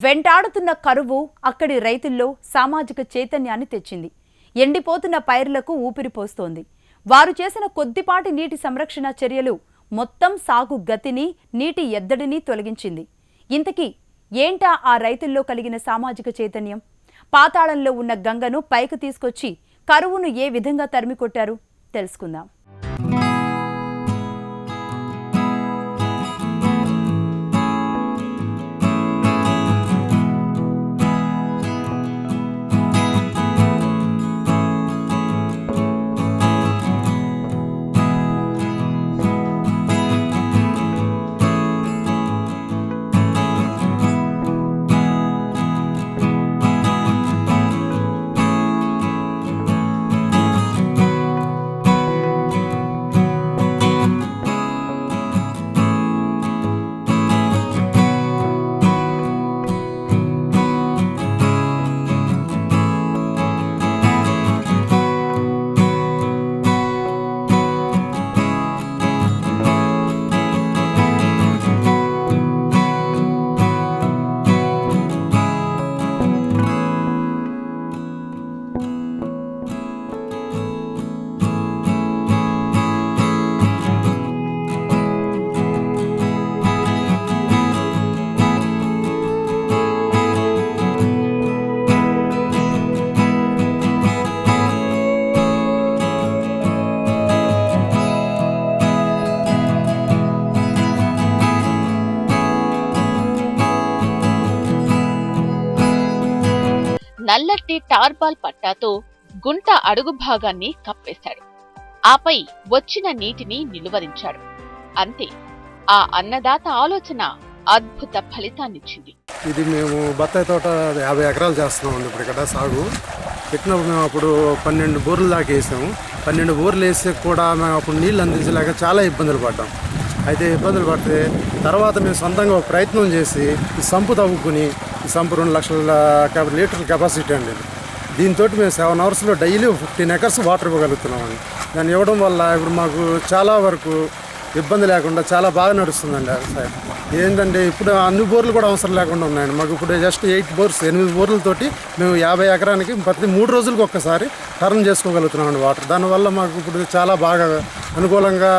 వెంటాడుతున్న కరువు అక్కడి రైతుల్లో సామాజిక చైతన్యాన్ని తెచ్చింది. ఎండిపోతున్న పైర్లకు ఊపిరి పోస్తోంది. వారు చేసిన కొద్దిపాటి నీటి సంరక్షణ చర్యలు మొత్తం సాగు గతిని నీటి ఎద్దడిని తొలగించింది. ఇంతకీ ఏంటా ఆ రైతుల్లో కలిగిన సామాజిక చైతన్యం? పాతాళంలో ఉన్న గంగను పైకి తీసుకొచ్చి కరువును ఏ విధంగా తరిమికొట్టారు? తెలుసుకుందాం. నల్లటి టార్బాల్ పట్టాతో గుంట అడుగు భాగాన్ని కప్పేశాడు. ఆపై వచ్చిన నీటిని నిలువరించాడు. అంతే ఆ అన్నదాత ఆలోచన అద్భుత ఫలితాన్నిచ్చింది. ఇది మేము బత్తాయి తోట యాభై ఎకరాలు చేస్తున్నాం ఇప్పుడు ఇక్కడ సాగు. పెట్టినప్పుడు మేము అప్పుడు పన్నెండు బోర్లు దాకా వేసాము. పన్నెండు బోర్లు వేస్తే కూడా మేము అప్పుడు నీళ్ళు అందించలేక చాలా ఇబ్బందులు పడ్డాం. అయితే ఇబ్బందులు పడితే తర్వాత మేము సొంతంగా ఒక ప్రయత్నం చేసి ఈ సంపు తవ్వుకుని ఈ సంపు రెండు లక్షల లీటర్ల కెపాసిటీ అండి దీంతో మేము సెవెన్ అవర్స్లో డైలీ ఫిఫ్టీన్ ఎకర్స్ వాటర్ ఇవ్వగలుగుతున్నామండి. దాన్ని ఇవ్వడం వల్ల ఇప్పుడు మాకు చాలా వరకు ఇబ్బంది లేకుండా చాలా బాగా నడుస్తుందండి వ్యవసాయం ఏంటంటే ఇప్పుడు అన్ని బోర్లు కూడా అవసరం లేకుండా ఉన్నాయండి. మాకు ఇప్పుడు జస్ట్ ఎయిట్ బోర్స్ ఎనిమిది బోర్లతోటి మేము యాభై ఎకరానికి ప్రతి మూడు రోజులకు ఒక్కసారి టర్న్ చేసుకోగలుగుతున్నామండి వాటర్. దానివల్ల మాకు ఇప్పుడు చాలా బాగా అనుకూలంగా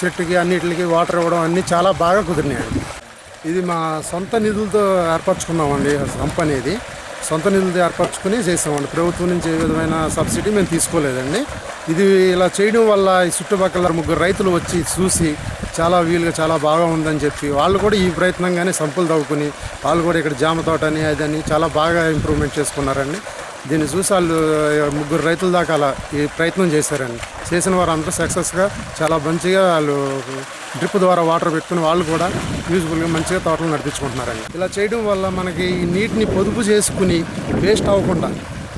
చెట్టుకి అన్నిటికి వాటర్ ఇవ్వడం అన్నీ చాలా బాగా కుదిరినాయండి ఇది మా సొంత నిధులతో ఏర్పరచుకున్నామండి సంప్ అనేది. సొంత నిధులతో ఏర్పరచుకుని చేసామండి. ప్రభుత్వం నుంచి ఏ విధమైన సబ్సిడీ మేము తీసుకోలేదండి. ఇది ఇలా చేయడం వల్ల ఈ చుట్టుపక్కల ముగ్గురు రైతులు వచ్చి చూసి చాలా వీలుగా చాలా బాగా ఉందని చెప్పి వాళ్ళు కూడా ఈ ప్రయత్నంగానే సంపులు తవ్వుకుని వాళ్ళు కూడా ఇక్కడ జామ తోట అని అదని చాలా బాగా ఇంప్రూవ్మెంట్ చేసుకున్నారండి. దీన్ని చూసి వాళ్ళు ముగ్గురు రైతుల దాకా అలా ఈ ప్రయత్నం చేశారండి చేసిన వారు అందరూ సక్సెస్గా చాలా మంచిగా వాళ్ళు డ్రిప్ ద్వారా వాటర్ పెట్టుకుని వాళ్ళు కూడా యూజ్ఫుల్గా మంచిగా తోటలు నడిపించుకుంటున్నారండి ఇలా చేయడం వల్ల మనకి ఈ నీటిని పొదుపు చేసుకుని వేస్ట్ అవ్వకుండా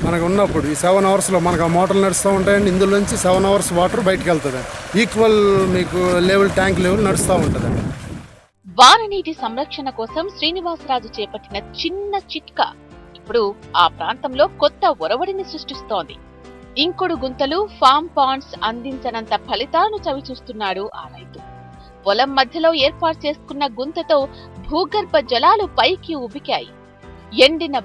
మనకు ఉన్నప్పుడు ఈ సెవెన్ అవర్స్లో మనకు ఆ మోటార్లు నడుస్తూ ఉంటాయండి. ఇందులోంచి సెవెన్ అవర్స్ వాటర్ బయటకు వెళ్తుంది. ఈక్వల్ మీకు లెవెల్ ట్యాంక్ లెవెల్ నడుస్తూ ఉంటుంది. వాననీటి సంరక్షణ కోసం శ్రీనివాసరాజు చేపట్టిన చిన్న చిట్కా ఇప్పుడు ఆ ప్రాంతంలో కొత్త ఒరవడిని సృష్టిస్తోంది. ఇంకుడు గుంతలు ఫామ్ పాండ్స్ అందించనంత ఫలితాలను చవిచూస్తున్నాడు ఆ రైతు. పొలం మధ్యలో ఏర్పాటు చేసుకున్న గుంతతో భూగర్భ జలాలు పైకి ఉబికాయి. ఎండిన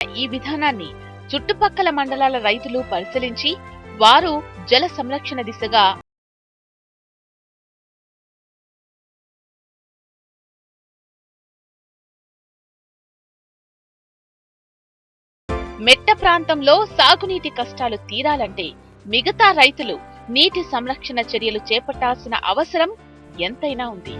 ఈ విధానాన్ని చుట్టుపక్కల మండలాల రైతులు పరిశీలించి వారు జల సంరక్షణ దిశగా మెట్ట ప్రాంతంలో సాగునీటి కష్టాలు తీరాలంటే మిగతా రైతులు నీటి సంరక్షణ చర్యలు చేపట్టాల్సిన అవసరం ఎంతైనా ఉంది.